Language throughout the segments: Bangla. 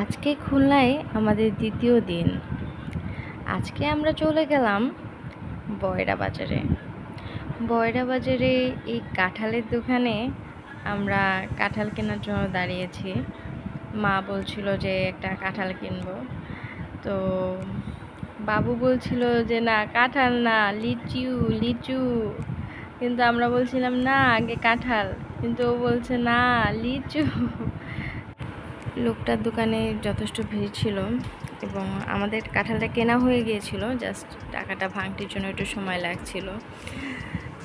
আজকে খুলনায় আমাদের দ্বিতীয় দিন। আজকে আমরা চলে গেলাম বয়রা বাজারে। বয়রা বাজারে এই কাঁঠালের দোকানে আমরা কাঁঠাল কেনার জন্য দাঁড়িয়েছি। মা বলছিল যে একটা কাঁঠাল কিনব। তো বাবু বলছিল যে, না, কাঁঠাল না, লিচু লিচু। কিন্তু আমরা বলছিলাম, না, আগে কাঁঠাল। কিন্তু ও বলছে, না, লিচু। লোকটার দোকানে যথেষ্ট ভিড় ছিল এবং আমাদের কাঁঠালটা কেনা হয়ে গিয়েছিল জাস্ট টাকাটা ভাঙটির জন্য একটু সময় লাগছিল।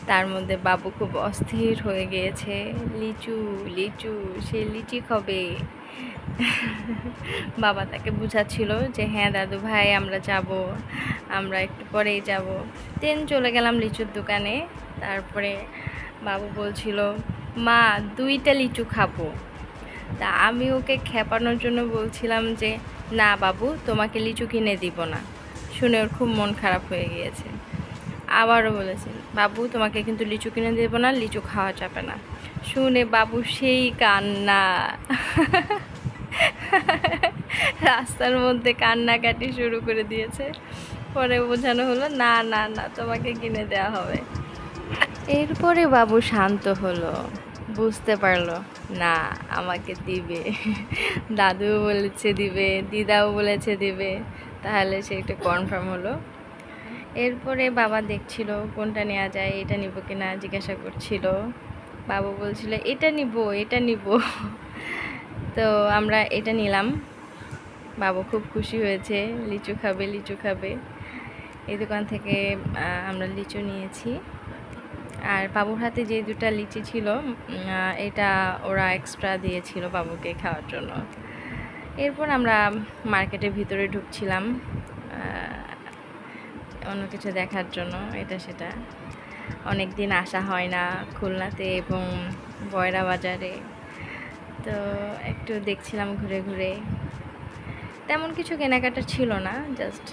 তার মধ্যে বাবু খুব অস্থির হয়ে গিয়েছে, লিচু লিচু, সে লিচি খাবে। বাবা তাকে বুঝাচ্ছিল যে হ্যাঁ দাদু ভাই, আমরা যাব, আমরা একটু পরেই যাব। দেন চলে গেলাম লিচুর দোকানে। তারপরে বাবু বলছিল, মা, দুইটা লিচু খাব। তা আমি ওকে খেপানোর জন্য বলছিলাম যে, না বাবু, তোমাকে লিচু কিনে দিব না। শুনে ওর খুব মন খারাপ হয়ে গিয়েছে। আবারও বলেছি, বাবু, তোমাকে কিন্তু লিচু কিনে দেবো না, লিচু খাওয়া যাবে না। শুনে বাবু সেই কান্না। রাস্তার মধ্যে কান্নাকাটি শুরু করে দিয়েছে। পরে বোঝানো হলো, না না না, তোমাকে কিনে দেওয়া হবে। এরপরে বাবু শান্ত হলো। বুঝতে পারল। না, আমাকে দিবে। দাদুও বলেছে দিবে, দিদাও বলেছে দিবে। তাহলে সে একটু কনফার্ম হলো। এরপরে বাবা দেখছিল কোনটা নেওয়া যায়, এটা নিব কি না জিজ্ঞাসা করছিল। বাবু বলছিল, এটা নিব এটা নিব। তো আমরা এটা নিলাম। বাবু খুব খুশি হয়েছে, লিচু খাবে লিচু খাবে। এই দোকান থেকে আমরা লিচু নিয়েছি। আর বাবুর হাতে যে দুটা লিচি ছিল এটা ওরা এক্সট্রা দিয়েছিল বাবুকে খাওয়ার জন্য। এরপর আমরা মার্কেটের ভিতরে ঢুকছিলাম অন্য কিছু দেখার জন্য, এটা সেটা। অনেক দিন আসা হয় না খুলনাতে এবং বয়রা বাজারে। তো একটু দেখছিলাম ঘুরে ঘুরে। তেমন কিছু কেনাকাটা ছিল না জাস্ট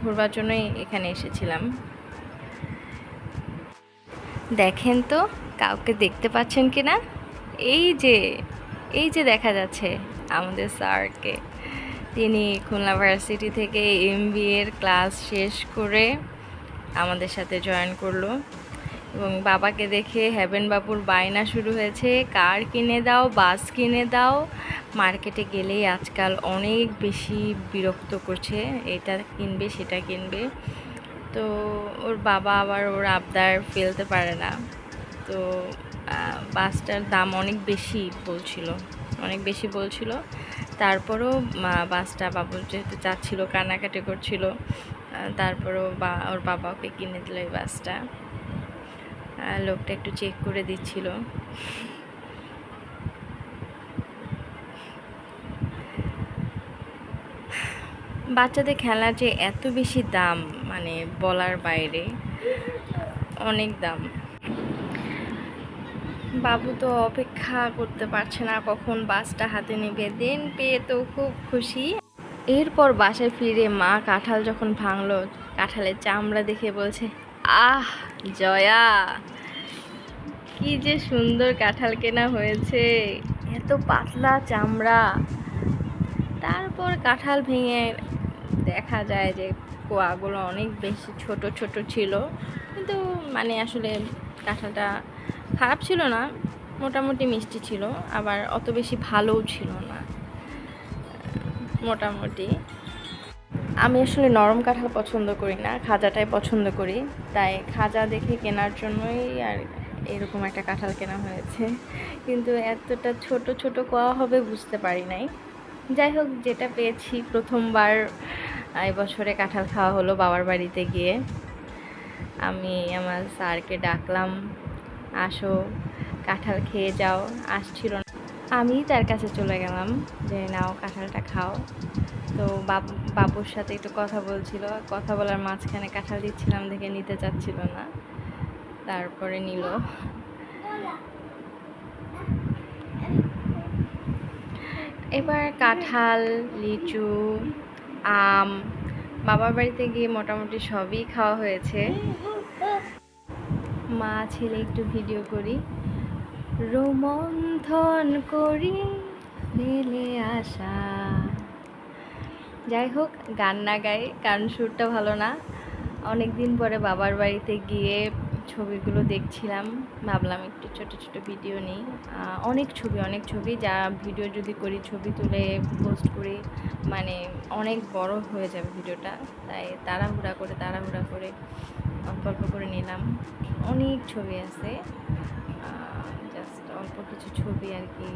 ঘুরবার জন্যই এখানে এসেছিলাম। দেখেন তো, কাউকে দেখতে পাচ্ছেন কি না এই যে এই যে দেখা যাচ্ছে আমাদের স্যারকে। তিনি খুলনা ভার্সিটি থেকে এম এর ক্লাস শেষ করে আমাদের সাথে জয়েন করল। এবং বাবাকে দেখে হেভেন বাবুর বায়না শুরু হয়েছে, কার কিনে দাও, বাস কিনে দাও? মার্কেটে গেলেই আজকাল অনেক বেশি বিরক্ত করছে, এটা কিনবে, সেটা কিনবে। তো ওর বাবা আবার ওর আবদার ফেলতে পারে না। তো বাসটার দাম অনেক বেশি বলছিল, অনেক বেশি বলছিল। তারপরও বাসটা বাবু যেহেতু চাচ্ছিল কান্নাকাটি করছিল তারপরও বা, ওর বাবা ওকে কিনে দিল এই বাসটা। লোকটা একটু চেক করে দিচ্ছিল। বাচ্চাদের খেলার যে এত বেশি দাম মানে বলার বাইরে অনেক দাম। বাবু তো অপেক্ষা করতে পারছে না, কখন বাসটা হাতে নেবে। দেন পেয়ে তো খুব খুশি। এরপর বাসায় ফিরে মা কাঁঠাল যখন ভাঙলো, কাঁঠালের চামড়া দেখে বলছে, আহ, জয়া, কি যে সুন্দর কাঁঠাল কেনা হয়েছে। এত পাতলা চামড়া। তারপর কাঁঠাল ভেঙে দেখা যায় যে কোয়াগুলো অনেক বেশি ছোট ছোট ছিল। কিন্তু মানে আসলে কাঁঠালটা খারাপ ছিল না, মোটামুটি মিষ্টি ছিল, আবার অত বেশি ভালোও ছিল না, মোটামুটি। আমি আসলে নরম কাঁঠাল পছন্দ করি না, খাজাটাই পছন্দ করি, তাই খাজা দেখে কেনার জন্যই আর এরকম একটা কাঁঠাল কেনা হয়েছে। কিন্তু এতটা ছোট ছোট কোয়া হবে বুঝতে পারি নাই। যাই হোক, যেটা পেয়েছি প্রথমবার এই বছরে কাঁঠাল খাওয়া হলো বাবার বাড়িতে গিয়ে। আমি আমার স্যারকে ডাকলাম, আসো, কাঁঠাল খেয়ে যাও। আসছিল না। আমি তার কাছে চলে গেলাম যে, নাও, কাঁঠালটা খাও। তো বাবু, বাবুর সাথে একটু কথা বলছিল। কথা বলার মাঝখানে কাঁঠাল দিচ্ছিলাম দেখে নিতে চাচ্ছিল না। তারপরে নিল। এবার কাঁঠাল, লিচু, আম, বাবার বাড়িতে গিয়ে মোটামুটি সবই খাওয়া হয়েছে। মা ছেলে একটু ভিডিও করি। রোমন্থন করি ফেলে আসা যাই হোক, গান না গাই, কারণ সুরটা ভালো না। অনেক দিন পরে বাবার বাড়িতে গিয়ে ছবিগুলো দেখছিলাম, ভাবলাম একটু ছোট ছোট ভিডিও নিই। অনেক ছবি অনেক ছবি। যা ভিডিও যদি করি, ছবি তুলে পোস্ট করি মানে অনেক বড় হয়ে যাবে ভিডিওটা। তাই তাড়াহুড়া করে তাড়াহুড়া করে অল্প অল্প করে নিলাম। অনেক ছবি আছে। জাস্ট অল্প কিছু ছবি আর কি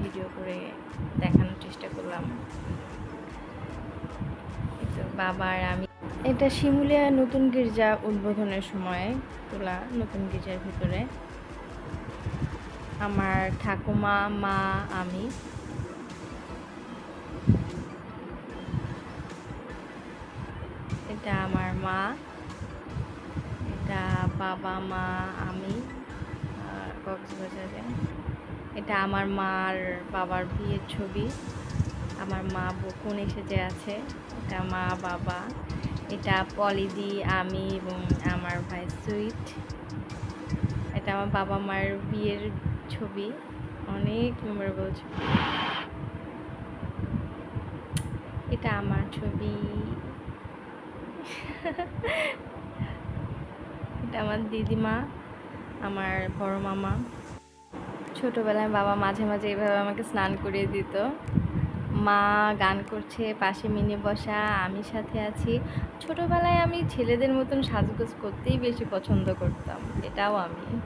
ভিডিও করে দেখানোর চেষ্টা করলাম। এই তো বাবা আর আমি এটা শিমুলিয়া নতুন গির্জা উদ্বোধনের সময় তোলা নতুন গির্জার ভিতরে। আমার ঠাকুমা, মা, আমি। এটা আমার মা। এটা বাবা, মা, আমি। কক্সবাজারে। এটা আমার মার বাবার বিয়ের ছবি। আমার মা বকুন এসে যে আছে। এটা মা, বাবা। এটা পলিদি আমি এবং আমার ভাই সুইট। এটা আমার বাবা মার বিয়ের ছবি। অনেক মেমোরেবল ছবি। এটা আমার ছবি। এটা আমার দিদিমা, আমার বড় মামা। ছোটোবেলায় বাবা মাঝে মাঝে এভাবে আমাকে স্নান করিয়ে দিত। মা গান করছে, পাশে মিনে বসা, আমি সাথে আছি। ছোটোবেলায় আমি ছেলেদের মতন সাজগোজ করতেই বেশি পছন্দ করতাম, এটাও আমি।